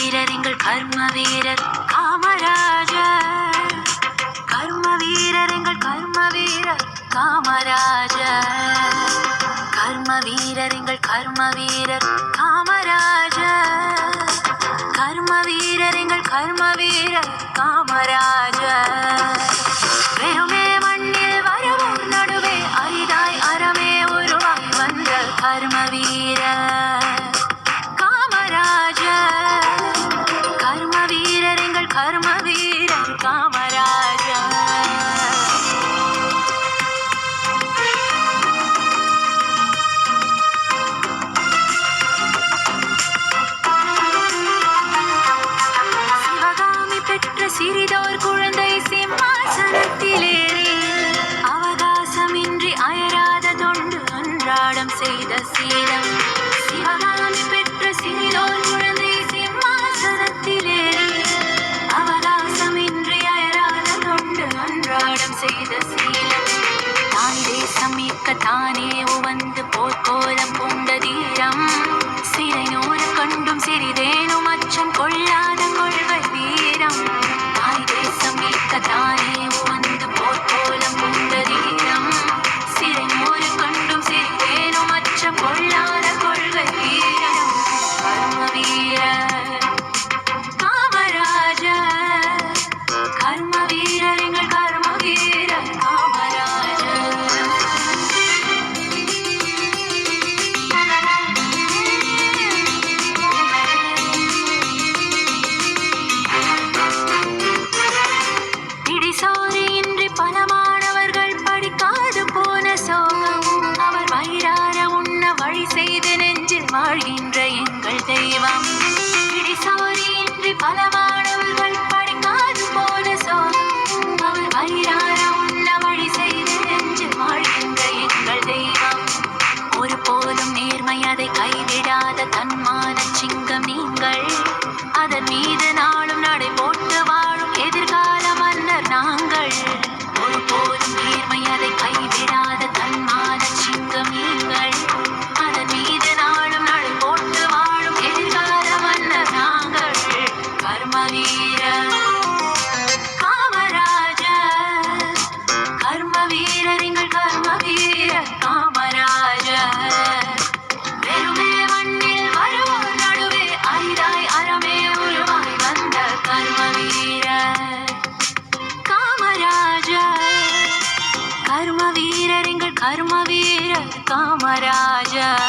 வீரர் எங்கள் கர்ம வீரர் காமராஜர். கர்ம வீரர் எங்கள் கர்ம வீரர் காமராஜர். கர்ம வீரர் எங்கள் கர்ம வீரர் காமராஜர். கர்ம வீரர் எங்கள் கர்ம வீரர் காமராஜர். பெருமை சிறிதோர் குழந்தை சிம்மாசனத்திலேறே அவகாசமின்றி அயராத தொண்டு அன்றாடம் செய்த சீரம் சிவகாமி பெற்ற சிறிதோர் குழந்தை சிம்மாசனத்திலேறே அவகாசமின்றி அயராத தொண்டு அன்றாடம் செய்த சீரம் தாய் தேசம் மீட்க தானே உவந்து போர்க்கோலம் பூண்ட தீரம். சிறைநூறு கண்டும் சிறிதேனும் வாழ்கின்ற எங்கள் தெய்வம். பிடிசாரி இன்றி பல மாணவர்கள் படிக்காது போல சோகம் அவர் வயிறார உள்ள வழி செய்து என்று வாழ்கின்ற எங்கள் தெய்வம். ஒரு போதும் நேர்மை அதை கைவிடாத தன்மான சிங்கம் நீங்கள். அதன் மீது நாளும் நடை போட்டு கர்ம வீரர் கர்ம வீரர் எங்கள் கர்ம வீரர் காமராஜர் வெறுமே மண்ணில் வருவோர் நடுவே அரிதாய் அறமே உருவாய் வந்த கர்ம கர்ம வீரர் எங்கள் கர்ம வீரர் காமராஜர்